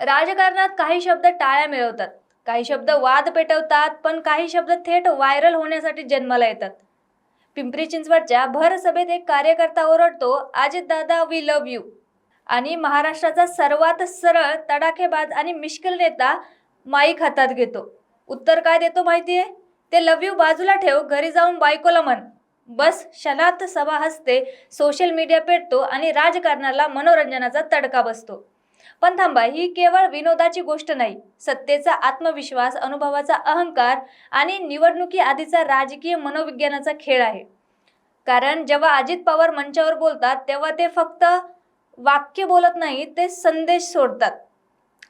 राजकारणात काही शब्द टाळ्या मिळवतात. काही शब्द वाद पेटवतात पण काही शब्द थेट व्हायरल होण्यासाठी जन्माला येतात. पिंपरी चिंचवडच्या भर सभेत एक कार्यकर्ता ओरडतो अजितदादा वी लव्ह यू आणि महाराष्ट्राचा सर्वात सरळ तडाखेबाज आणि मिश्किल नेता माईक हातात घेतो. उत्तर काय देतो माहिती आहे ते लव्ह यू बाजूला ठेव घरी जाऊन बायकोला म्हण. बस क्षणात सभा हसते सोशल मीडिया पेटतो आणि राजकारणाला मनोरंजनाचा तडका बसतो. पण थांबा ही केवळ विनोदाची गोष्ट नाही. सत्तेचा आत्मविश्वास अनुभवाचा अहंकार आणि निवडणुकी आधीचा राजकीय मनोविज्ञानाचा खेळ आहे. कारण जेव्हा अजित पवार मंचावर बोलतात तेव्हा ते फक्त वाक्य बोलत नाही ते संदेश सोडतात.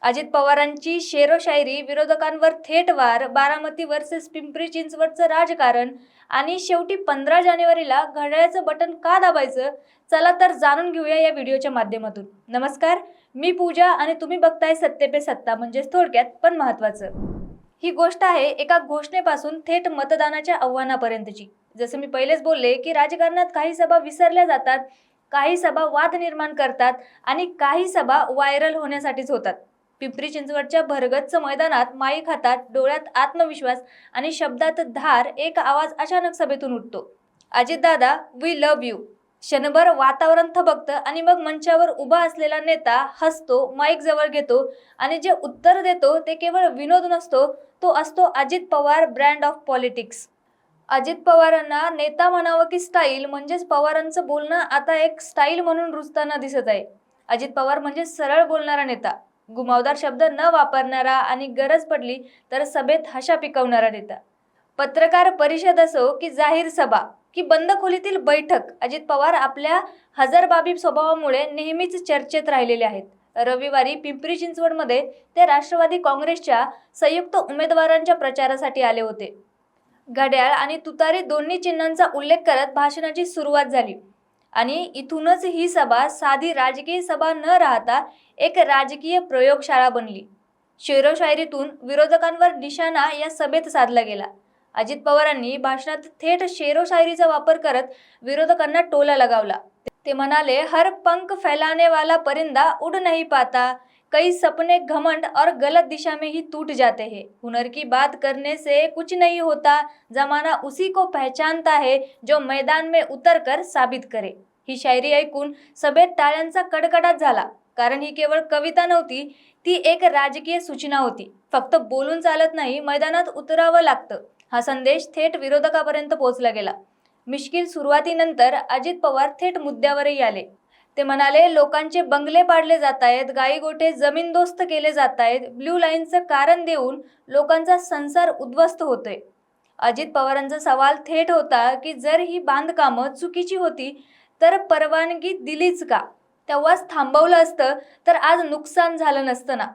अजित पवारांची शेरोशायरी विरोधकांवर थेट वार बारामती वर्सेस पिंपरी चिंचवडचं राजकारण आणि शेवटी पंधरा जानेवारीला घड्याळाचं बटन का दाबायचं? चला तर जाणून घेऊया या व्हिडिओच्या माध्यमातून. नमस्कार मी पूजा आणि तुम्ही बघताय सत्ते पे सत्ता म्हणजेच थोडक्यात पण महत्वाचं ही गोष्ट आहे एका घोषणेपासून थेट मतदानाच्या आव्हानापर्यंतची. जसं मी पहिलेच बोलले की राजकारणात काही सभा विसरल्या जातात काही सभा वाद निर्माण करतात आणि काही सभा व्हायरल होण्यासाठीच होतात. पिंपरी चिंचवडच्या भरगच्च मैदानात माईक हातात डोळ्यात आत्मविश्वास आणि शब्दात धार एक आवाज अचानक सभेतून उठतो. अजितदादा वी लव्ह यू क्षणभर वातावरण थबकतं आणि मग मंचावर उभा असलेला नेता हसतो माईक जवळ घेतो आणि जे उत्तर देतो ते केवळ विनोद नसतो तो असतो Ajit Pawar brand of politics Ajit पवारांना नेता म्हणावं की स्टाईल म्हणजेच पवारांचं बोलणं आता एक स्टाईल म्हणून रुजताना दिसत आहे. अजित पवार म्हणजे सरळ बोलणारा नेता. गुमावदार शब्द न वापरणारा आणि गरज पडली तर सभेत हशा पिकवणारा नेता. पत्रकार परिषद असो की जाहीर सभा की बंद खोलीतील बैठक अजित पवार आपल्या हजरबाबी स्वभावामुळे नेहमीच चर्चेत राहिलेले आहेत. रविवारी पिंपरी चिंचवडमध्ये ते राष्ट्रवादी काँग्रेसच्या संयुक्त उमेदवारांच्या प्रचारासाठी आले होते. घड्याळ आणि तुतारी दोन्ही चिन्हांचा उल्लेख करत भाषणाची सुरुवात झाली. आणि इथूनच ही सभा साधी राजकीय सभा न राहता एक राजकीय प्रयोगशाळा बनली. शेरोशायरीतून विरोधकांवर निशाणा या सभेत साधला गेला. अजित पवारांनी भाषणात थेट शेरोशायरीचा वापर करत विरोधकांना टोला लगावला. ते म्हणाले हर पंख फैलाने वाला परिंदा उड़ नाही पाता. कई सपने घमंड और गलत दिशा में ही टूट जाते हैं। हुनर की बात करने से कुछ नहीं होता। जमाना उसी को पहचानता है जो मैदान में उतर कर साबित करे। ही शायरी ऐकून सभेत टाळ्यांचा कडकडाट झाला. कारण ही केवळ कविता नव्हती ती एक राजकीय सूचना होती. फक्त बोलून चालत नाही मैदानात उतरावं लागतं. हा संदेश थेट विरोधकापर्यंत पोहोचला गेला. मिश्किल सुरुवातीनंतर अजित पवार थेट मुद्द्यावरही आले. ते म्हणाले लोकांचे बंगले पाडले जात आहेत गाईगोठे जमीनदोस्त केले जात आहेत ब्ल्यू लाईनचं कारण देऊन लोकांचा संसार उद्ध्वस्त होतोय. अजित पवारांचा सवाल थेट होता की जर ही बांधकामं चुकीची होती तर परवानगी दिलीच का? तेव्हाच थांबवलं असतं तर आज नुकसान झालं नसतं ना?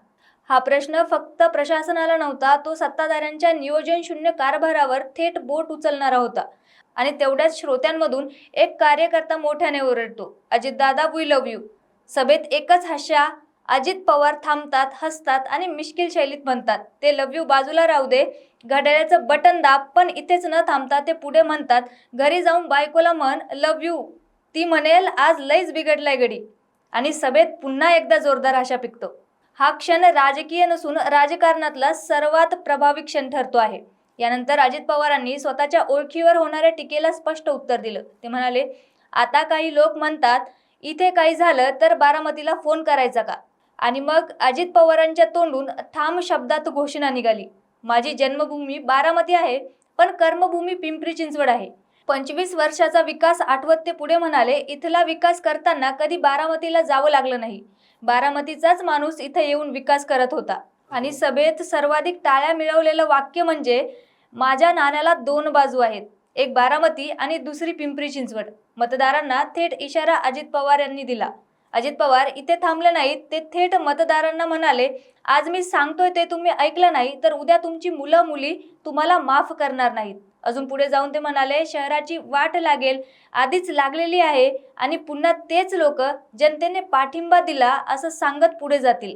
हा प्रश्न फक्त प्रशासनाला नव्हता तो सत्ताधाऱ्यांच्या नियोजन शून्य कारभारावर थेट बोट उचलणारा होता. आणि तेवढ्याच श्रोत्यांमधून एक कार्यकर्ता मोठ्याने ओरडतो अजितदादा वी लव्ह यू सभेत एकच हास्या अजित पवार थांबतात हसतात आणि मिश्किल शैलीत म्हणतात ते लव्ह यू बाजूला राहू दे घड्याळ्याचं बटन दाब पण इथेच न थांबता ते पुढे म्हणतात घरी जाऊन बायकोला म्हण लव्ह यू ती म्हणेल आज लईच बिघडलाय गडी. आणि सभेत पुन्हा एकदा जोरदार आशा पिकतो. हा क्षण राजकीय नसून राजकारणातला सर्वात प्रभावी क्षण ठरतो आहे. यानंतर अजित पवारांनी स्वतःच्या ओळखीवर होणाऱ्या टीकेला स्पष्ट उत्तर दिलं. ते म्हणाले आता काही लोक म्हणतात इथे काही झालं तर बारामतीला फोन करायचा का? आणि मग अजित पवारांच्या तोंडून ठाम शब्दात घोषणा निघाली माझी जन्मभूमी बारामती आहे पण कर्मभूमी पिंपरी चिंचवड आहे. पंचवीस वर्षाचा विकास आठवत ते पुढे म्हणाले इथला विकास करताना कधी बारामतीला जावं लागलं नाही. बारामतीचाच माणूस इथे येऊन विकास करत होता. आणि सभेत सर्वाधिक टाळ्या मिळवलेलं वाक्य म्हणजे माझ्या नाण्याला दोन बाजू आहेत. एक बारामती आणि दुसरी पिंपरी चिंचवड. मतदारांना थेट इशारा अजित पवार यांनी दिला. अजित पवार इथे थांबले नाहीत. ते थेट मतदारांना म्हणाले आज मी सांगतोय ते तुम्ही ऐकलं नाही तर उद्या तुमची मुलं मुली तुम्हाला माफ करणार नाहीत अजून पुढे जाऊन ते म्हणाले शहराची वाट लागेल आधीच लागलेली आहे आणि पुन्हा तेच लोक जनतेने पाठिंबा दिला असं सांगत पुढे जातील.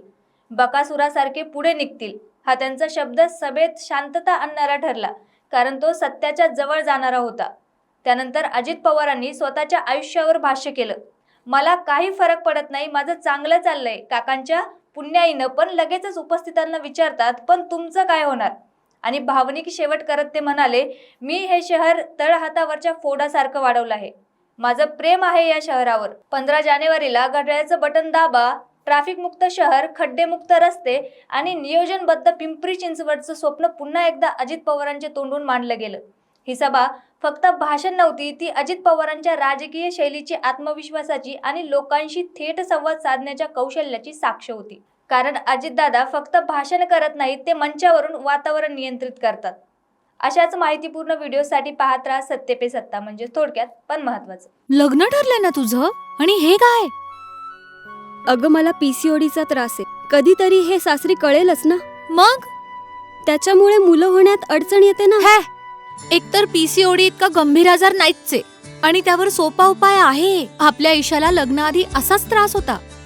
बकासुरासारखे पुढे निघतील. हा त्यांचा शब्द सभेत शांतता आणणारा ठरला कारण तो सत्याच्या जवळ जाणारा होता. त्यानंतर अजित पवारांनी स्वतःच्या आयुष्यावर भाष्य केलं मला काही फरक पडत नाही माझं चांगलं चाललंय. काकांच्या पुण्याईनं पण लगेचच उपस्थितांना विचारतात पण तुमचं काय होणार? आणि भावनिक शेवट करत ते म्हणाले मी हे शहर तळहातावरच्या फोडासारखं वाढवलं आहे. माझं प्रेम आहे या शहरावर. पंधरा जानेवारीला घड्याळ्याचं बटन दाबा ट्रॅफिक मुक्त शहर खड्डेमुक्त रस्ते आणि नियोजनबद्ध पिंपरी चिंचवडचं स्वप्न पुन्हा एकदा अजित पवारांच्या तोंडून मांडलं गेलं. ही सभा फक्त भाषण नव्हती ती अजित पवारांच्या राजकीय शैलीची आत्मविश्वासाची आणि लोकांशी थेट संवाद साधण्याच्या कौशल्याची साक्ष होती. कारण अजितदादा फक्त भाषण करत नाहीत ते मंचावरून वातावरण नियंत्रित करतात. अशाच माहितीपूर्ण व्हिडिओसाठी पाहत राहा सत्य पे सत्ता म्हणजे थोडक्यात पण महत्वाचं लग्न ठरलंय ना तुझं? आणि हे काय? अगं मला पीसीओडीचा त्रास आहे. कधीतरी हे सासरी कळेलच ना? मग? त्याच्यामुळे मुलं होण्यात अडचण येते ना? हे! एकतर पीसीओडी इतका गंभीर आजार नाहीच आहे आणि त्यावर सोपा उपाय आहे. आपल्या ईशाला लग्नाआधी असाच त्रास होता.